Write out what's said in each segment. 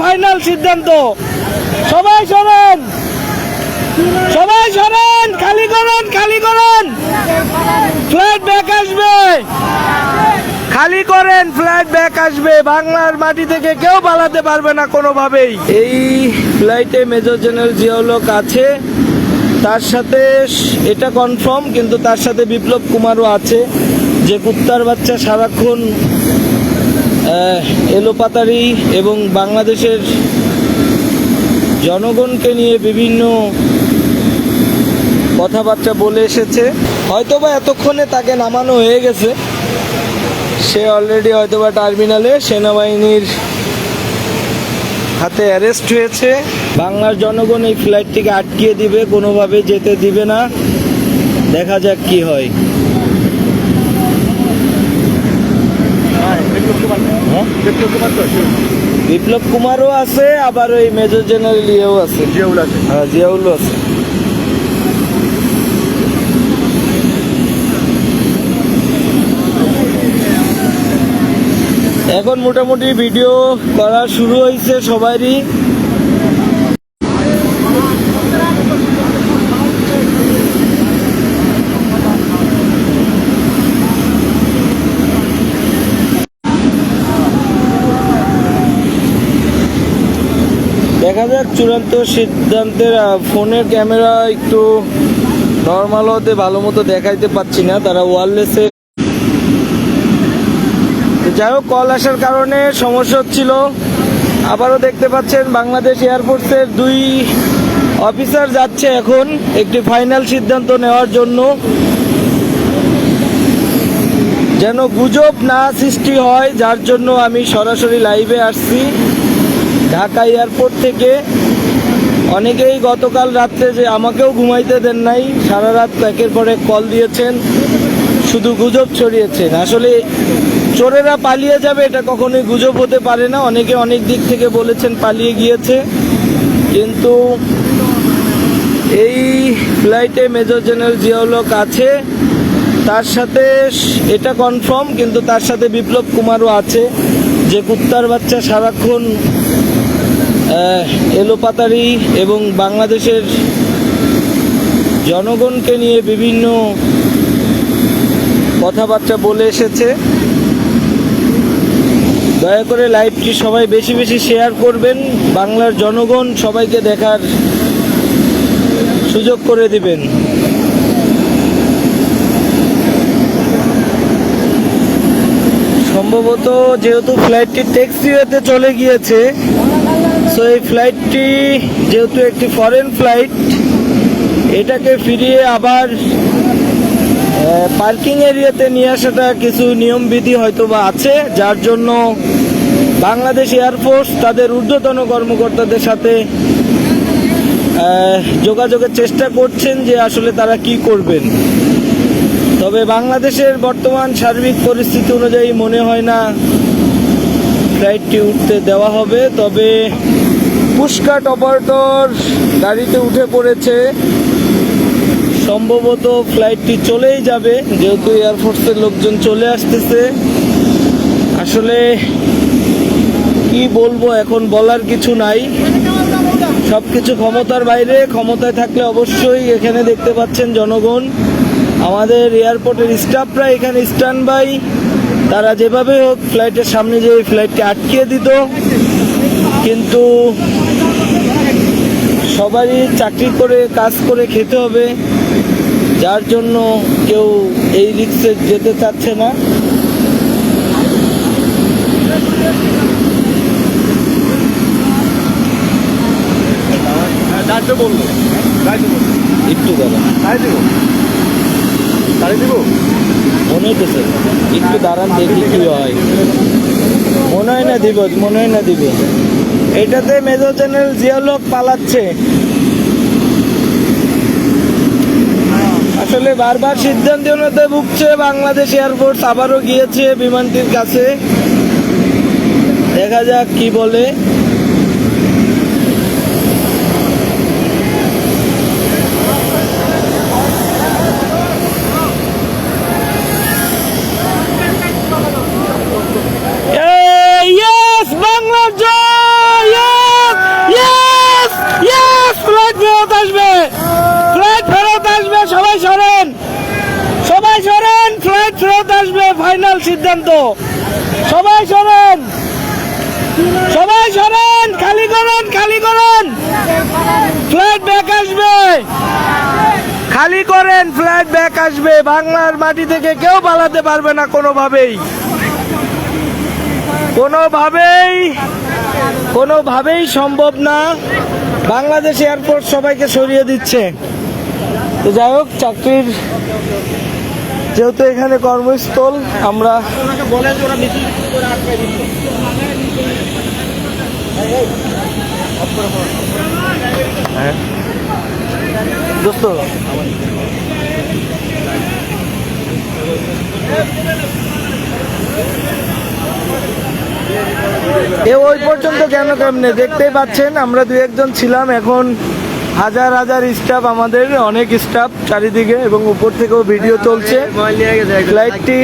Final সিদ্ধান্ত। সবাই শোনেন সবাই শোনেন খালি করুন খালি করুন। ফ্ল্যাট ব্যাক আসবে। খালি করেন ফ্লাইট ব্যাক আসবে। বাংলার মাটি থেকে কেউ পালাতে পারবে না কোনোভাবেই। এই ফ্লাইটে মেজর জেনারেল জিয়াউলক আছে। তার সাথে এটা কনফার্ম কিন্তু তার সাথে বিপ্লব কুমারও আছে। যে কুত্তার বাচ্চা সারাক্ষণ এলোপাতারি এবং বাংলাদেশের জনগণকে নিয়ে বিভিন্ন কথাবার্তা বলে এসেছে। হয়তোবা এতক্ষণে তাকে নামানো হয়ে গেছে। সে অলরেডি হয়তোবা টার্মিনালে সেনাবাহিনীর হাতে অ্যারেস্ট হয়েছে। বাংলার জনগণ এই ফ্লাইটটিকে আটকিয়ে দিবে, কোনোভাবে যেতে দিবে না। দেখা যাক কি হয়? বিপ্লব কুমারও আছে আবার ওই মেজর জেনারেল ইয়েও আছে। জিয়াউল আছে। হ্যাঁ জিয়াউলও আছে। এখন মোটামুটি ভিডিও করা শুরু হয়েছে সবারই দেখা যাক চূড়ান্ত সিদ্ধান্তের ফোনের ক্যামেরা একটু নর্মাল হতে ভালো মতো দেখাইতে পাচ্ছি না। তারা ওয়ারলেসে যাই হোক কল আসার কারণে সমস্যা হচ্ছিল। আবারও দেখতে পাচ্ছেন বাংলাদেশ এয়ারফোর্সের দুই অফিসার যাচ্ছে এখন একটি ফাইনাল সিদ্ধান্ত নেওয়ার জন্য। যেন গুজব না সৃষ্টি হয়, যার জন্য আমি সরাসরি লাইভে আসছি। ঢাকা এয়ারপোর্ট থেকে অনেকেই গতকাল রাত্রে যে আমাকেও ঘুমাইতে দেন নাই, সারা রাত একের পর কল দিয়েছেন, শুধু গুজব ছড়িয়েছেন। আসলে চোরেরা পালিয়ে যাবে এটা কখনোই গুজব হতে পারে না। অনেকে অনেক দিক থেকে বলেছেন পালিয়ে গিয়েছে। কিন্তু এই ফ্লাইটে মেজর জেনারেল জিয়াউলক আছে। তার সাথে এটা কনফার্ম, কিন্তু তার সাথে বিপ্লব কুমারও আছে। যে কুত্তার বাচ্চা সারাক্ষণ এলোপাতারি এবং বাংলাদেশের জনগণকে নিয়ে বিভিন্ন কথাবার্তা বলে এসেছে। দয়া করে লাইভটি সবাই বেশি বেশি শেয়ার করবেন। বাংলার জনগণ সবাইকে দেখার সুযোগ করে দিবেন। সম্ভবত যেহেতু ফ্লাইটটি ট্যাক্সিওয়েতে চলে গিয়েছে সো এই ফ্লাইটটি যেহেতু একটি ফরেন ফ্লাইট এটাকে ফিরিয়ে আবার পার্কিং এরিয়াতে নিয়ে আসাটা কিছু নিয়মবিধি হয়তো বা আছে, যার জন্য বাংলাদেশ এয়ারফোর্স তাদের ঊর্ধ্বতন কর্মকর্তাদের সাথে যোগাযোগের চেষ্টা করছেন যে আসলে তারা কি করবেন। তবে বাংলাদেশের বর্তমান সার্বিক পরিস্থিতি অনুযায়ী মনে হয় না ফ্লাইটটি উঠতে দেওয়া হবে। তবে পুষ্কাট অপারেটর গাড়িতে উঠে পড়েছে। সম্ভবত ফ্লাইটটি চলেই যাবে, যেহেতু এয়ারফোর্সের লোকজন চলে আসতেছে। আসলে কি বলব, এখন বলার কিছু নাই। সব কিছু ক্ষমতার বাইরে, ক্ষমতায় থাকলে অবশ্যই এখানে দেখতে পাচ্ছেন জনগণ। আমাদের এয়ারপোর্টের স্টাফরা এখানে স্ট্যান্ড বাই তারা যেভাবে হোক ফ্লাইটের সামনে যে ফ্লাইটকে আটকিয়ে দিত। কিন্তু সবারই চাকরি করে, কাজ করে খেতে হবে। যার জন্য কেউ এই রিক্সে যেতে চাচ্ছে না। যাইতে বলল। যাইতে বলল। একটু দিব দিব? মনে হইতেছে একটু দাঁড়ান দেখি কি হয়। মনে হয় না দিব মনে হয় না দিব। এটাতে মেজর জেনারেল জিয়ালক পালাচ্ছে। আসলে বারবার সিদ্ধান্তহীনতায় ভুগছে বাংলাদেশ এয়ারফোর্স আবারও গিয়েছে বিমানটির কাছে। দেখা যাক কি বলে। ফেরত আসবে ফাইনাল সিদ্ধান্ত। সবাই শোনেন সবাই শোনেন খালি করুন খালি করুন। ফ্লাইট ব্যাক আসবে। খালি করেন, ফ্লাইট ব্যাক আসবে। বাংলার মাটি থেকে কেউ পালাতে পারবে না কোনোভাবেই। কোনোভাবেই কোনোভাবেই সম্ভব না। বাংলাদেশ এয়ারপোর্ট সবাইকে সরিয়ে দিচ্ছে। যাই হোক, চাকরির যেহেতু এখানে কর্মস্থল, আমরা এ ওই পর্যন্ত কেন কেমনে? দেখতেই পাচ্ছেন, আমরা দু একজন ছিলাম, এখন হাজার হাজার স্টাফ আমাদের অনেক স্টাফ চারিদিকে এবং উপর থেকেও ভিডিও চলছে ফ্লাইটটি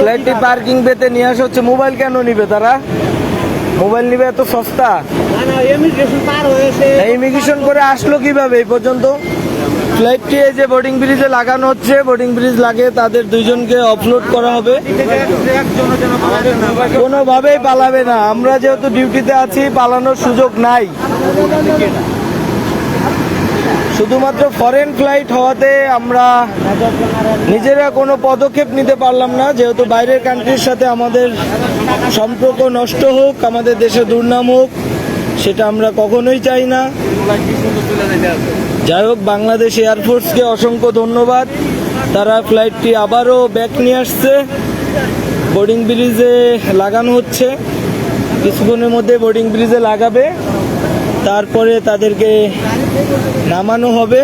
ফ্লাইটটি পার্কিং পেতে নিয়ে আসা হচ্ছে। মোবাইল কেন নিবে তারা? মোবাইল নিবে এত সস্তা? ইমিগ্রেশন করে আসলো কীভাবে এই পর্যন্ত? ফ্লাইটটি এই যে বোর্ডিং ব্রিজে লাগানো হচ্ছে বোর্ডিং ব্রিজ লাগিয়ে তাদের দুইজনকে অফলোড করা হবে। কোনোভাবেই পালাবে না। আমরা যেহেতু ডিউটিতে আছি, পালানোর সুযোগ নাই। শুধুমাত্র ফরেন ফ্লাইট হওয়াতে আমরা নিজেরা কোনো পদক্ষেপ নিতে পারলাম না। যেহেতু বাইরের কান্ট্রির সাথে আমাদের সম্পর্ক নষ্ট হোক, আমাদের দেশে দুর্নাম হোক, সেটা আমরা কখনোই চাই না। যাই হোক, বাংলাদেশ এয়ারফোর্সকে অসংখ্য ধন্যবাদ। তারা ফ্লাইটটি আবারও ব্যাক নিয়ে আসছে। বোর্ডিং ব্রিজে লাগানো হচ্ছে। কিছুক্ষণের মধ্যে বোর্ডিং ব্রিজে লাগাবে। তারপরে তাদেরকে নামানো হবে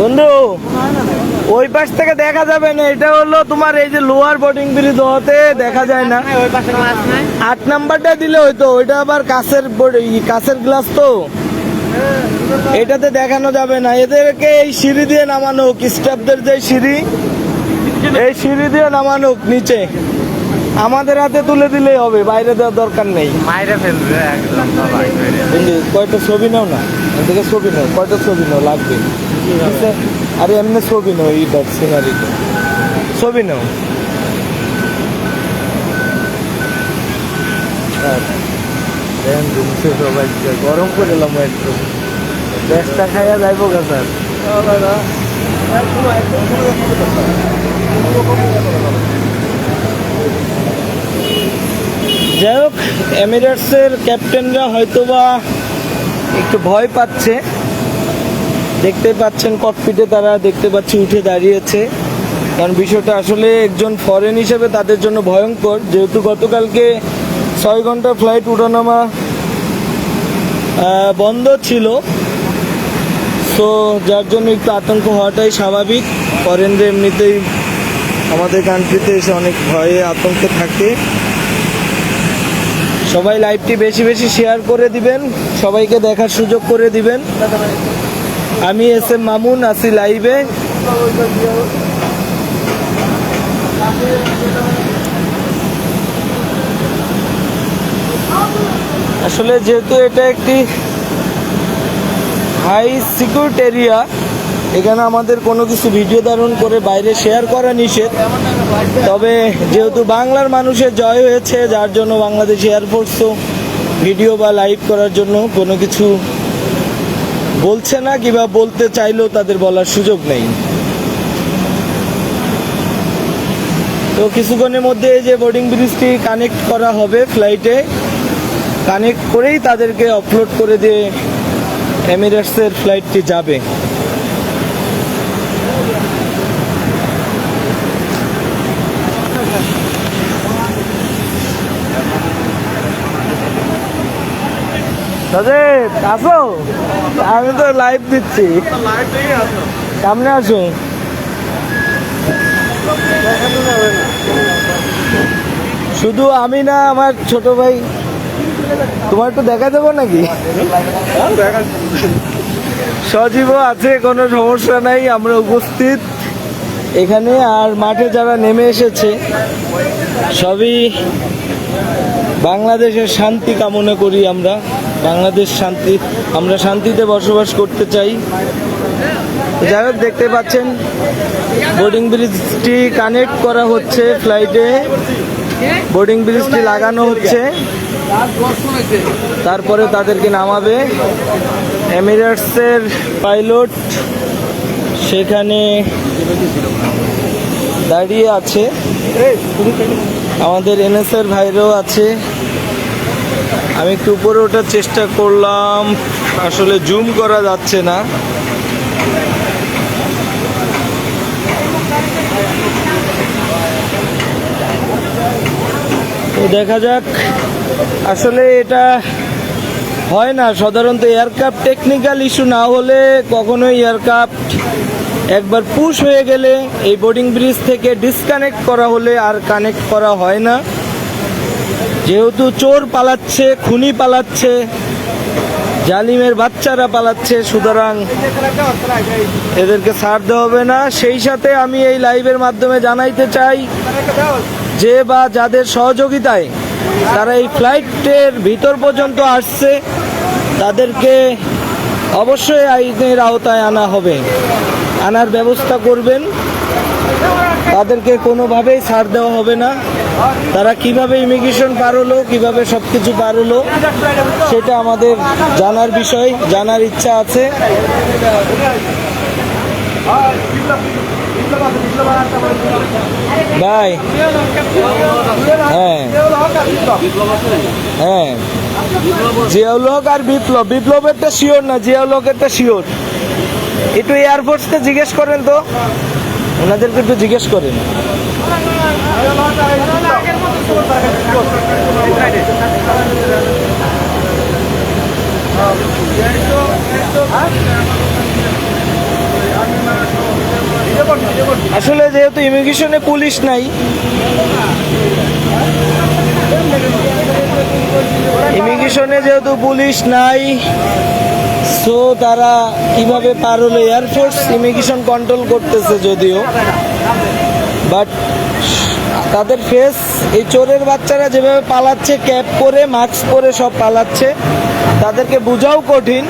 বন্ধু ওই পাশ থেকে দেখা যাবে না এটা হলো তোমার এই যে লোয়ার বোর্ডিং ব্রিজ হতে দেখা যায় না। আট নাম্বারটা দিলে হয়তো ওইটা আবার কাছের কাছের গ্লাস তো। এটাতে দেখানো যাবে না। এদেরকে এই সিঁড়ি দিয়ে নামানো হোক স্টাফদের যে সিঁড়ি এই সিঁড়ি দিয়ে নামানো হোক নিচে। আমাদের হাতে তুলে দিলেই হবে বাইরে দেওয়ার দরকার নেই। মাইরে ফেলবে কয়টা ছবি নাও না? এদিকে ছবি নাও কয়টা ছবি নাও লাগবে? আরে এমনি ছবি নাও এইটার সিনারিটা ছবি নাও। গরম করে এলাম একটু। গ্যাসটা খাইয়া যাইবো গা স্যার। যাই হোক এমিরেটসের ক্যাপ্টেনরা হয়তোবা একটু ভয় পাচ্ছে। দেখতে পাচ্ছেন ককপিটে তারা, দেখতে পাচ্ছি উঠে দাঁড়িয়েছে। কারণ বিষয়টা আসলে একজন ফরেন হিসেবে তাদের জন্য ভয়ঙ্কর। যেহেতু গতকালকে ছয় ঘণ্টা ফ্লাইট উঠানামা বন্ধ ছিল। সো যার জন্য একটু আতঙ্ক হওয়াটাই স্বাভাবিক। ফরেনরা এমনিতেই আমাদের কান্ট্রিতে এসে অনেক ভয়ে আতঙ্কে থাকে। সবাই লাইভটি বেশি বেশি শেয়ার করে দিবেন। সবাইকে দেখার সুযোগ করে দিবেন। আমি এস এম মামুন আছি লাইভে আসলে যেহেতু এটা একটি হাই সিকিউরিটি এরিয়া এখানে আমাদের কোনো কিছু ভিডিও ধারণ করে বাইরে শেয়ার করা নিষেধ। তবে যেহেতু বাংলার মানুষের জয় হয়েছে, যার জন্য বাংলাদেশ এয়ারফোর্সও ভিডিও বা লাইভ করার জন্য কোনো কিছু বলছে না কিংবা বলতে চাইলেও তাদের বলার সুযোগ নেই। তো কিছুক্ষণের মধ্যে এই যে বোর্ডিং ব্রিজটি কানেক্ট করা হবে ফ্লাইটে কানেক্ট করেই তাদেরকে অপলোড করে দিয়ে এমিরেটসের ফ্লাইটটি যাবে। দাদা আসো। আমি তো লাইভ দিচ্ছি। সামনে আসুন শুধু আমি না, আমার ছোট ভাই। তোমার একটু দেখা দেবো নাকি? সজীবও আছে, কোনো সমস্যা নাই, আমরা উপস্থিত। এখানে আর মাঠে যারা নেমে এসেছে, সবই বাংলাদেশের শান্তি কামনা করি আমরা। বাংলাদেশ শান্তি, আমরা শান্তিতে বসবাস করতে চাই। যাই হোক, দেখতে পাচ্ছেন বোর্ডিং ব্রিজটি কানেক্ট করা হচ্ছে ফ্লাইটে বোর্ডিং ব্রিজটি লাগানো হচ্ছে। তারপরে তাদেরকে নামাবে। এমিরেটসের পাইলট সেখানে দাঁড়িয়ে আছে। আমাদের এনএসএর ভাইরাও আছে। আমি একটু উপরে ওঠার চেষ্টা করলাম। আসলে জুম করা যাচ্ছে না। দেখা যাক। আসলে এটা হয় না। সাধারণত এয়ারক্রাফট টেকনিক্যাল ইস্যু না হলে কখনোই এয়ারক্রাফট একবার পুশ হয়ে গেলে এই বোর্ডিং ব্রিজ থেকে ডিসকানেক্ট করা হলে আর কানেক্ট করা হয় না। যেহেতু চোর পালাচ্ছে, খুনি পালাচ্ছে, জালিমের বাচ্চারা পালাচ্ছে, সুতরাং এদেরকে ছাড় দেওয়া হবে না। সেই সাথে আমি এই লাইভের মাধ্যমে জানাইতে চাই যে বা যাদের সহযোগিতায় তারা এই ফ্লাইটের ভিতর পর্যন্ত আসছে, তাদেরকে অবশ্যই আইনের আওতায় আনা হবে। আনার ব্যবস্থা করবেন। তাদেরকে কোনোভাবেই ছাড় দেওয়া হবে না। তারা কীভাবে ইমিগ্রেশন পার হলো কীভাবে সব কিছু পার হলো সেটা আমাদের জানার বিষয়, জানার ইচ্ছা আছে। ভাই হ্যাঁ হ্যাঁ। জিয়াউল হক আর বিপ্লব বিপ্লবেরটা শিওর না, জিয়াউল হকেরটা শিওর। একটু এয়ারফোর্সকে জিজ্ঞেস করেন তো। ওনাদেরকে একটু জিজ্ঞেস করেন। আসলে যেহেতু ইমিগ্রেশনে পুলিশ নাই, ইমিগ্রেশনে যেহেতু পুলিশ নাই সো তারা কীভাবে পার হলো এয়ারফোর্স ইমিগ্রেশন কন্ট্রোল করতেছে যদিও। বাট তাদের ফেস, এই চোরের বাচ্চারা যেভাবে পালাচ্ছে, ক্যাপ পরে, মাস্ক পরে সব পালাচ্ছে, তাদেরকে বোঝাও কঠিন।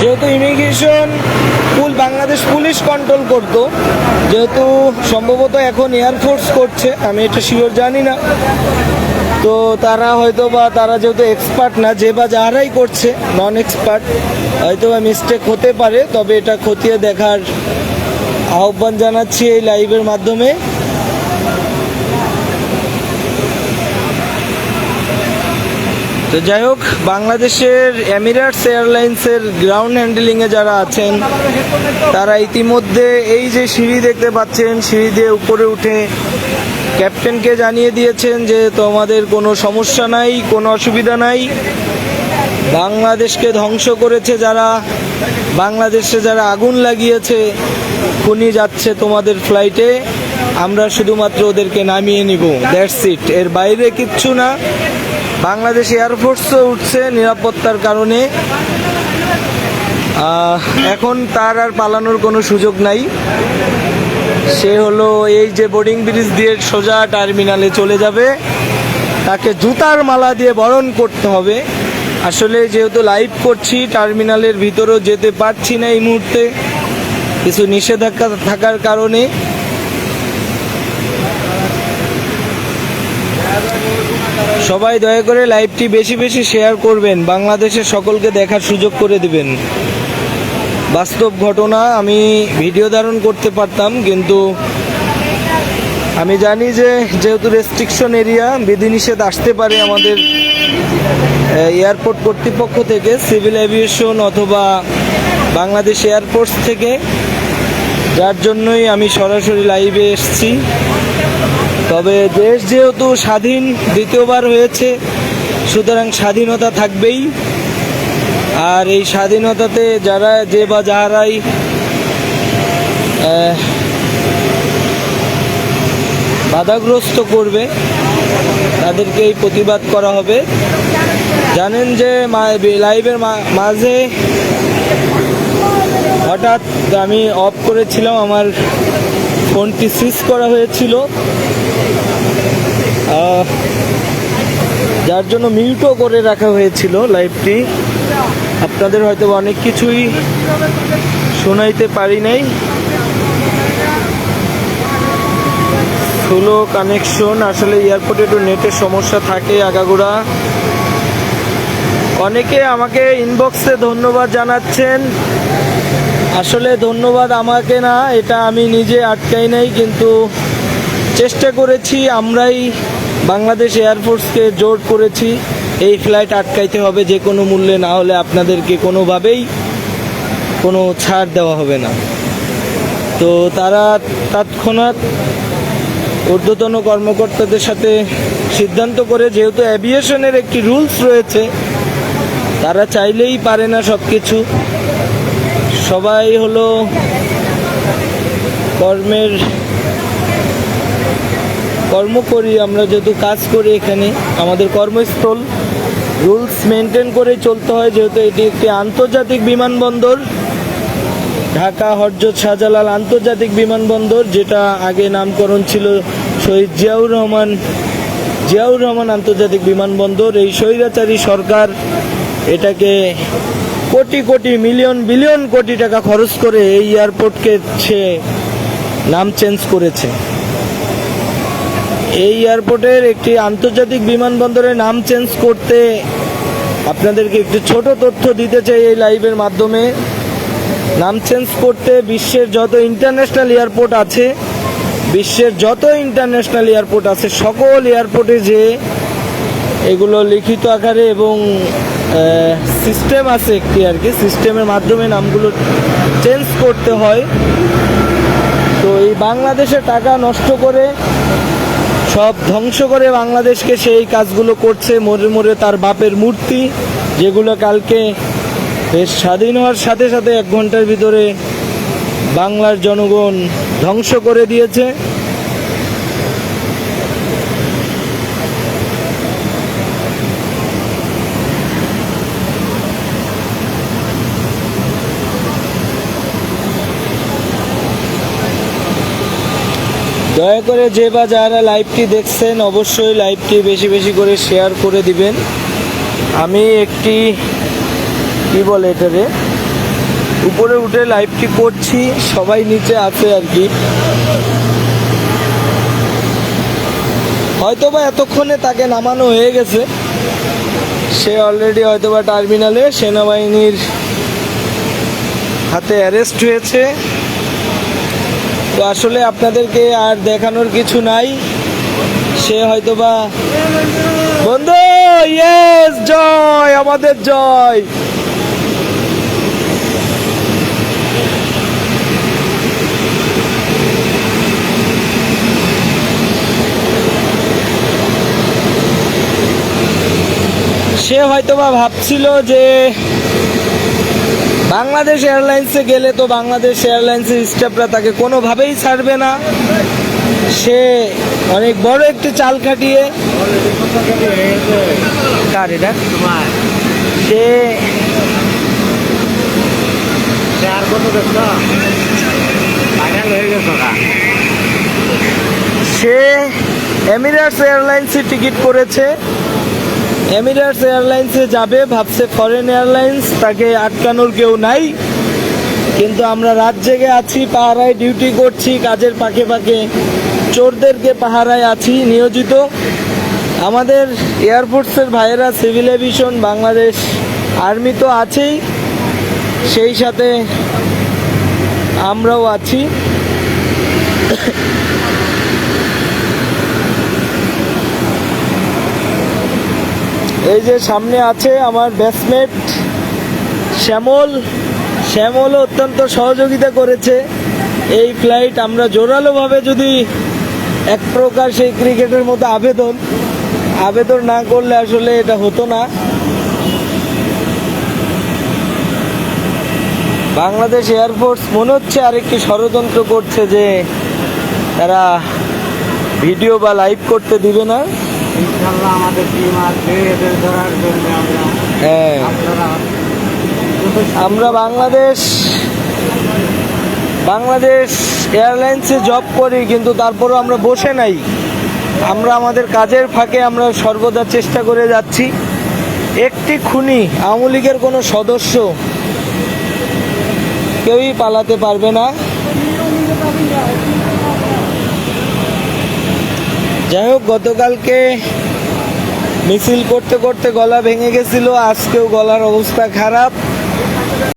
যেহেতু ইমিগ্রেশন পুল বাংলাদেশ পুলিশ কন্ট্রোল করতো, যেহেতু সম্ভবত এখন এয়ারফোর্স করছে, আমি এটা শিওর জানি না। তো তারা হয়তো বা তারা যেহেতু এক্সপার্ট না, যে বা যারাই করছে নন এক্সপার্ট হয়তো বা মিস্টেক হতে পারে, তবে এটা খতিয়ে দেখার আহ্বান জানাচ্ছি এই লাইভের মাধ্যমে। তো যাই হোক, বাংলাদেশের এমিরেটস এয়ারলাইন্সের গ্রাউন্ড হ্যান্ডেলিংয়ে যারা আছেন, তারা ইতিমধ্যে এই যে সিঁড়ি দেখতে পাচ্ছেন, সিঁড়ি দিয়ে উপরে উঠে ক্যাপ্টেনকে জানিয়ে দিয়েছেন যে তোমাদের কোনো সমস্যা নাই, কোনো অসুবিধা নাই। বাংলাদেশকে ধ্বংস করেছে যারা, বাংলাদেশে যারা আগুন লাগিয়েছে খুনি যাচ্ছে তোমাদের ফ্লাইটে আমরা শুধুমাত্র ওদেরকে নামিয়ে নিব। দ্যাটস ইট এর বাইরে কিচ্ছু না। বাংলাদেশ এয়ারফোর্সও উঠছে নিরাপত্তার কারণে। এখন তার আর পালানোর কোনো সুযোগ নাই। সে হলো এই যে বোর্ডিং ব্রিজ দিয়ে সোজা টার্মিনালে চলে যাবে। তাকে জুতার মালা দিয়ে বরণ করতে হবে। আসলে যেহেতু লাইভ করছি টার্মিনালের ভিতরেও যেতে পারছি না এই মুহূর্তে। কিছু নিষেধাজ্ঞা থাকার কারণে সবাই দয়া করে লাইভটি বেশি বেশি শেয়ার করবেন, বাংলাদেশের সকলকে দেখার সুযোগ করে দিবেন। বাস্তব ঘটনা আমি ভিডিও ধারণ করতে পারতাম, কিন্তু আমি জানি যে যেহেতু রেস্ট্রিকশন এরিয়া বিধিনিষেধ আসতে পারে আমাদের এয়ারপোর্ট কর্তৃপক্ষ থেকে সিভিল এভিয়েশন অথবা বাংলাদেশ এয়ারপোর্টস থেকে। যার জন্যই আমি সরাসরি লাইভে এসেছি। তবে দেশ যেহেতু স্বাধীন, দ্বিতীয়বার হয়েছে, সুতরাং স্বাধীনতা থাকবেই। আর এই স্বাধীনতাতে যারা যে বা যাহারাই বাধাগ্রস্ত করবে তাদেরকে এই প্রতিবাদ করা হবে। জানেন যে লাইভের মাঝে হঠাৎ আমি অফ করেছিলাম, আমার ফোনটি সুইচ করা হয়েছিল। যার জন্য মিউটও করে রাখা হয়েছিল লাইভটি। আপনাদের হয়তো অনেক কিছুই শোনাইতে পারি নাই। স্লো কানেকশন আসলে এয়ারপোর্টে একটু নেটের সমস্যা থাকে আগাগোড়া। অনেকে আমাকে ইনবক্সে ধন্যবাদ জানাচ্ছেন। আসলে ধন্যবাদ আমাকে না, এটা আমি নিজে আটকাই নাই, কিন্তু চেষ্টা করেছি, আমরাই বাংলাদেশ এয়ারফোর্সকে জোর করেছি, এই ফ্লাইট আটকাইতে হবে, যে কোনো মূল্যে, না হলে আপনাদেরকে কোনোভাবেই কোনো ছাড় দেওয়া হবে না। তো তারা তৎক্ষণাৎ ঊর্ধ্বতন কর্মকর্তাদের সাথে সিদ্ধান্ত করে, যেহেতু অ্যাভিয়েশনের একটি রুলস রয়েছে, তারা চাইলেই পারে না সব কিছু সবাই হলো কর্মের কর্ম করি, আমরা যেহেতু কাজ করি এখানে, আমাদের কর্মস্থল। রুলস মেনটেন করে চলতে হয়, যেহেতু এটি একটি আন্তর্জাতিক বিমানবন্দর। ঢাকা, হরজত, শাহজালাল আন্তর্জাতিক বিমানবন্দর, যেটা আগে নামকরণ ছিল শহীদ জিয়াউর রহমান জিয়াউর রহমান আন্তর্জাতিক বিমানবন্দর। এই স্বৈরাচারী সরকার এটাকে কোটি কোটি মিলিয়ন, বিলিয়ন কোটি টাকা খরচ করে এই এয়ারপোর্টকে সে নাম চেঞ্জ করেছে। এই এয়ারপোর্টের একটি আন্তর্জাতিক বিমানবন্দরের নাম চেঞ্জ করতে আপনাদেরকে একটি ছোট তথ্য দিতে চাই এই লাইভের মাধ্যমে। নাম চেঞ্জ করতে বিশ্বের যত ইন্টারন্যাশনাল এয়ারপোর্ট আছে, বিশ্বের যত ইন্টারন্যাশনাল এয়ারপোর্ট আছে, সকল এয়ারপোর্টে যে এগুলো লিখিত আকারে এবং সিস্টেম আছে একটি আর কি। সিস্টেমের মাধ্যমে নামগুলো চেঞ্জ করতে হয়। তো এই বাংলাদেশে টাকা নষ্ট করে, সব ধ্বংস করে বাংলাদেশকে সেই কাজগুলো করছে মোড়ে মোড়ে তার বাপের মূর্তি, যেগুলো কালকে দেশ স্বাধীন হওয়ার সাথে সাথে এক ঘণ্টার ভিতরে বাংলার জনগণ ধ্বংস করে দিয়েছে। দয়া করে যে বা যারা লাইভটি দেখছেন, অবশ্যই লাইভটি বেশি বেশি করে শেয়ার করে দিবেন। আমি একটি, কি বলে এটারে উপরে উঠে লাইভটি করছি, সবাই নিচে আছে আর কি। হয়তোবা এতক্ষণে তাকে নামানো হয়ে গেছে। সে অলরেডি হয়তোবা টার্মিনালে সেনাবাহিনীর হাতে অ্যারেস্ট হয়েছে। তো আসলে আপনাদেরকে আর দেখানোর কিছু নাই। সে হয়তো বা বন্ধু ইয়েস জয়, আমাদের জয়। সে হয়তোবা ভাবছিল যে বাংলাদেশ এয়ারলাইন্সে গেলে তো বাংলাদেশ এয়ারলাইন্সের স্টাফরা তাকে কোনোভাবেই ছাড়বে না। সে অনেক বড় একটি চাল খাটিয়ে কার এটা? তোমার সে সে এমিরেটস এয়ারলাইন্সে টিকিট করেছে। এমিরেটস এয়ারলাইন্সে যাবে, ভাবছে ফরেন এয়ারলাইন্স তাকে আটকানোর কেউ নাই। কিন্তু আমরা রাত জেগে আছি, পাহারায় ডিউটি করছি, কাজের পাকে পাকে চোরদেরকে পাহারায় আছি, নিয়োজিত। আমাদের এয়ারফোর্সের ভাইয়েরা সিভিল এভিয়েশন বাংলাদেশ আর্মি তো আছেই। সেই সাথে আমরাও আছি। এই যে সামনে আছে আমার ব্যাটসমেট শ্যামল। শ্যামলও অত্যন্ত সহযোগিতা করেছে। এই ফ্লাইট আমরা জোরালোভাবে যদি এক প্রকার সেই ক্রিকেটের মতো আবেদন আবেদন না করলে আসলে এটা হতো না। বাংলাদেশ এয়ারফোর্স মনে হচ্ছে আরেকটি ষড়যন্ত্র করছে যে তারা ভিডিও বা লাইভ করতে দিবে না। ইনশাল্লাহ আমাদের টিম আছে এদের ধরার জন্য আমরা হ্যাঁ। আপনারা আমরা বাংলাদেশ বাংলাদেশ এয়ারলাইন্সে জব করি কিন্তু তারপরও আমরা বসে নাই। আমরা আমাদের কাজের ফাঁকে আমরা সর্বদা চেষ্টা করে যাচ্ছি। একটি খুনি আওয়ামী লীগের কোনো সদস্য কেউই পালাতে পারবে না। যাই হোক গতকালকে মিছিল করতে করতে গলা ভেঙে গেছিল আজকেও গলার অবস্থা খারাপ।